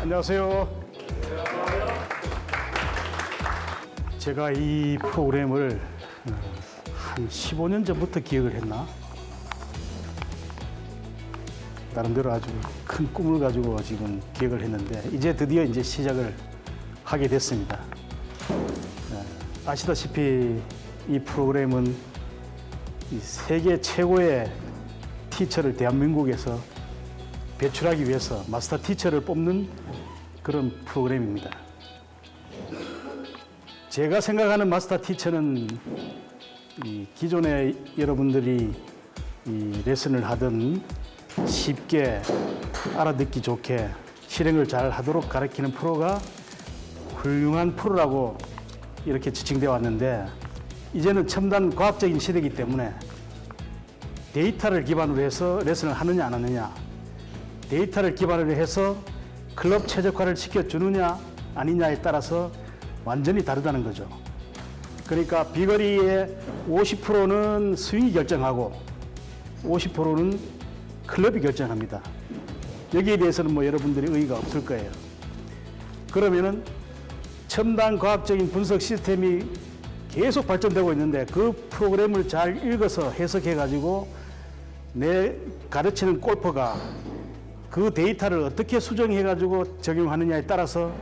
안녕하세요. 제가 이 프로그램을 어, 한 15년 전부터 기획을 했나? 나름대로 아주 큰 꿈을 가지고 지금 기획을 했는데 이제 드디어 이제 시작을 하게 됐습니다. 어, 아시다시피 이 프로그램은 이 세계 최고의 티처를 대한민국에서 배출하기 위해서 마스터 티처를 뽑는 그런 프로그램입니다. 제가 생각하는 마스터 티처는 이 기존에 여러분들이 이 레슨을 하던 쉽게 알아듣기 좋게 실행을 잘 하도록 가르치는 프로가 훌륭한 프로라고 이렇게 지칭되어 왔는데 이제는 첨단 과학적인 시대이기 때문에 데이터를 기반으로 해서 레슨을 하느냐 안 하느냐 데이터를 기반으로 해서 클럽 최적화를 시켜주느냐 아니냐에 따라서 완전히 다르다는 거죠. 그러니까 비거리의 50%는 스윙이 결정하고 50%는 클럽이 결정합니다. 여기에 대해서는 뭐 여러분들이 의의가 없을 거예요. 그러면은 첨단 과학적인 분석 시스템이 계속 발전되고 있는데 그 프로그램을 잘 읽어서 해석해 가지고 내 가르치는 골퍼가 그 데이터를 어떻게 수정해 가지고 적용하느냐에 따라서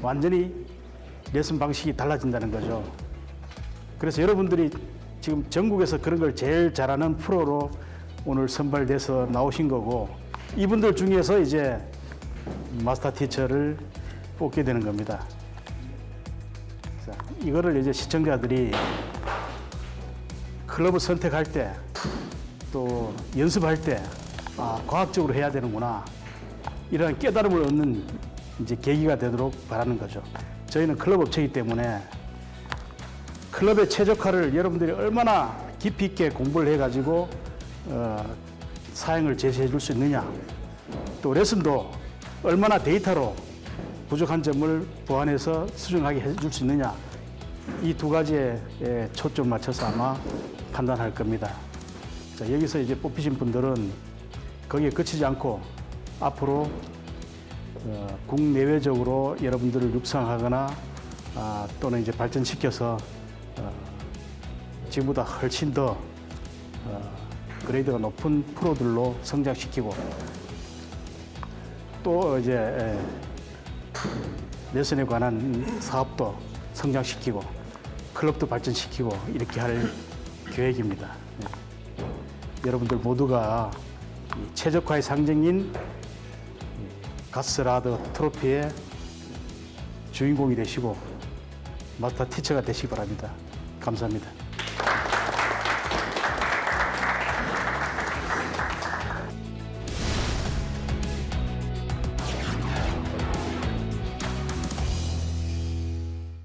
완전히 레슨 방식이 달라진다는 거죠. 그래서 여러분들이 지금 전국에서 그런 걸 제일 잘하는 프로로 오늘 선발돼서 나오신 거고 이분들 중에서 이제 마스터 티처를 뽑게 되는 겁니다. 자, 이거를 이제 시청자들이 클럽을 선택할 때 또 연습할 때 아, 과학적으로 해야 되는구나 이런 깨달음을 얻는 이제 계기가 되도록 바라는 거죠. 저희는 클럽 업체이기 때문에 클럽의 최적화를 여러분들이 얼마나 깊이 있게 공부를 해가지고 어, 사행을 제시해 줄 수 있느냐 또 레슨도 얼마나 데이터로 부족한 점을 보완해서 수정하게 해줄 수 있느냐 이 두 가지에 에, 초점 맞춰서 아마 판단할 겁니다. 자, 여기서 이제 뽑히신 분들은 거기에 그치지 않고 앞으로 어, 국내외적으로 여러분들을 육성하거나 아, 또는 이제 발전시켜서 어, 지금보다 훨씬 더 어, 그레이드가 높은 프로들로 성장시키고 또 이제 에, 레슨에 관한 사업도 성장시키고 클럽도 발전시키고 이렇게 할 계획입니다. 네. 여러분들 모두가 이 최적화의 상징인 가스라드 트로피의 주인공이 되시고 마스터 티처가 되시기 바랍니다. 감사합니다.